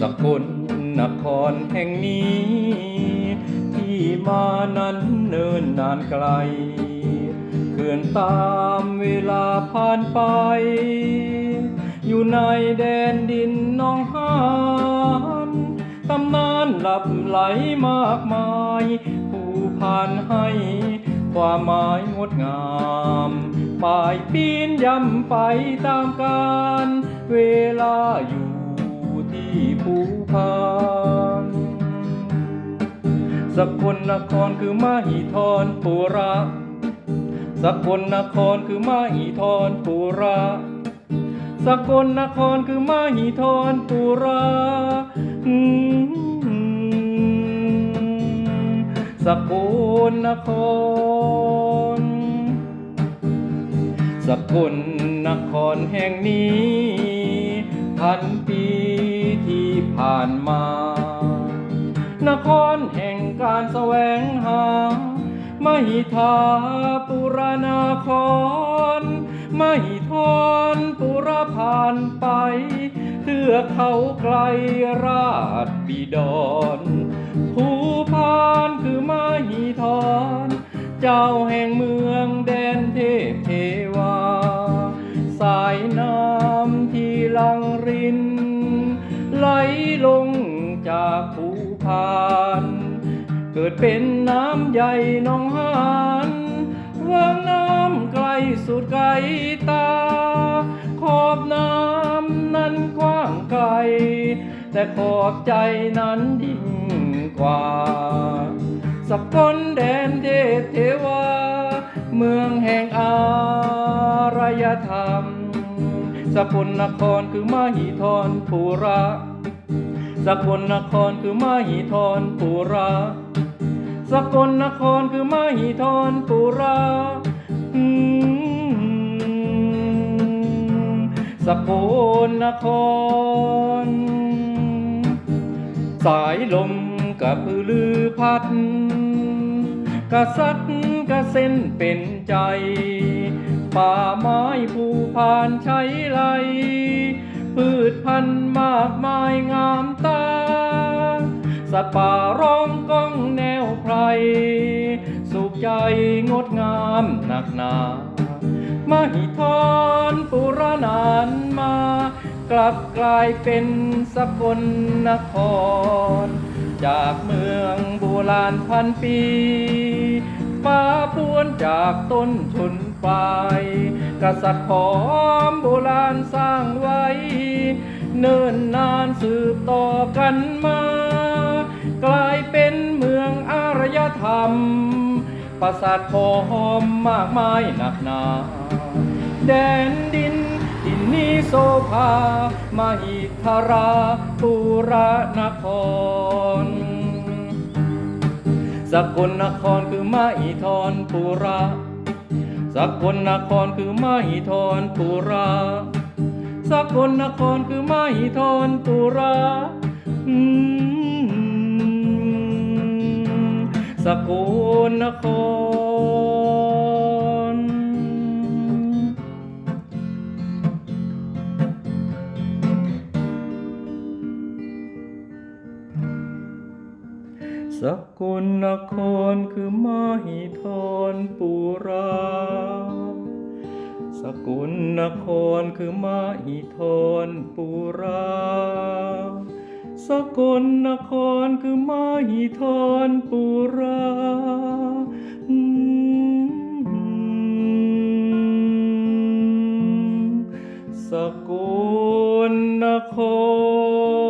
สกลนครแห่งนี้ ที่มานั้นเนินนานไกลเคลื่อนตามเวลาผ่านไป อยู่ในแดนดินน้องหานตำนานหลับไหลมากมาย ผู้ผ่านให้ ความหมายงดงามป่ายปีนย่ำไปตามการเวลาอยู่ที่ภูพานสกลนครคือมหิธรปุระสกลนครคือมหิธรปุระสกลนครคือมหิธรปุระอื สกลนคร สกลนครแห่งนี้พันปีที่ผ่านมา นครแห่งการแสวงหา มหิทาปุรนาครมหิทรปุรผ่านไปเทือกเขาไกลราชบิดรภูพาน คือมหิทรเจ้าแห่งเมืองแดนเทพเทวา สายน้ำที่ลังริน ไหลลงจากภูพาน เกิดเป็นน้ำใหญ่หนองหานวางน้ำไกลสุดไกลตา ขอบน้ำนั้นกว้างไกล แต่ขอบใจนั้นยิ่ง กว่า สกลแดนเทพเทวา เมืองแห่งอารยธรรม สกลนครคือมหิธรปุระ สกลนครคือมหิธรปุระ สกลนครคือมหิธรปุระสกลนคร สายลม กระพือลือพัดกระสัดกระเซ็นเป็นใจ ป่าไม้ผู้ผ่านใช้ไหลพืชพันธุ์มากมายงามตา สัตว์ป่าร้องก้องแนวไพร สุขใจงดงามหนักหนา มหิธรปุรนานมา กลับกลายเป็นสกลนคร จากเมืองโบราณพันปีป่าพวนจากต้นชนปลายกษัตริย์ขอมโบราณสร้างไว้ เนิ่นนานสืบต่อกันมา กลายเป็นเมืองอารยธรรม ปราสาทขอมมากมายหนักหนา แดนดินที่นี้ โซภา มหิทราปุรนคร สกลนครคือมหิธรปุระสกลนครคือมหิธรปุระสกลนครคือมหิธรปุระสกลนคร สกุลนครคือมหิธรปุรา สกุลนครคือมหิธรปุรา สกุลนครคือมหิธรปุราสกุลนคร